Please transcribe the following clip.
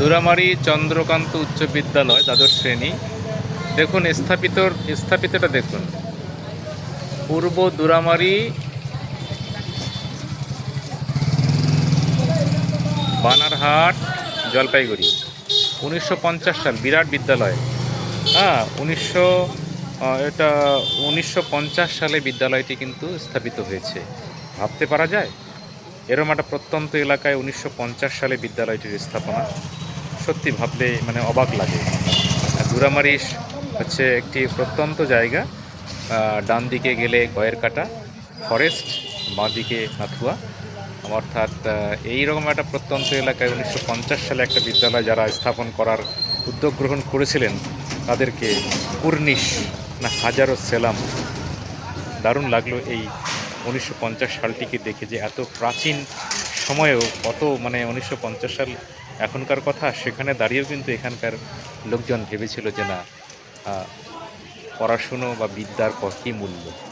দুরামারি চন্দ্রকান্ত উচ্চ বিদ্যালয় দ্বাদশ শ্রেণি। দেখুন স্থাপিত স্থাপিতটা দেখুন। পূর্ব দুরামারি বানারহাট, জলপাইগুড়ি। উনিশশো পঞ্চাশ সাল, বিরাট বিদ্যালয়। হ্যাঁ উনিশশো এটা উনিশশো পঞ্চাশ সালে বিদ্যালয়টি কিন্তু স্থাপিত হয়েছে। ভাবতে পারা যায়? এরম একটা প্রত্যন্ত এলাকায় উনিশশো পঞ্চাশ সালে বিদ্যালয়টির স্থাপনা। সত্যি ভাবলে মানে অবাক লাগে। আর দুরামারি হচ্ছে একটি প্রত্যন্ত জায়গা। ডান দিকে গেলে গয়ের কাটা, ফরেস্ট, বাঁ দিকে নাথুয়া অর্থাৎ এইরকম একটা প্রত্যন্ত এলাকায় উনিশশো পঞ্চাশ সালে একটা বিদ্যালয় যারা স্থাপন করার উদ্যোগ গ্রহণ করেছিলেন, তাদেরকে কুর্নিশ না হাজারো সেলাম। দারুণ লাগল এই উনিশশো পঞ্চাশ সালটিকে দেখে যে এত প্রাচীন সময়েও কত মানে উনিশশো পঞ্চাশ সাল এখনকার কথা, সেখানে দাঁড়িয়েও কিন্তু এখানকার লোকজন ভেবেছিল যে না পড়াশুনো বা বিদ্যার ক- কী মূল্য?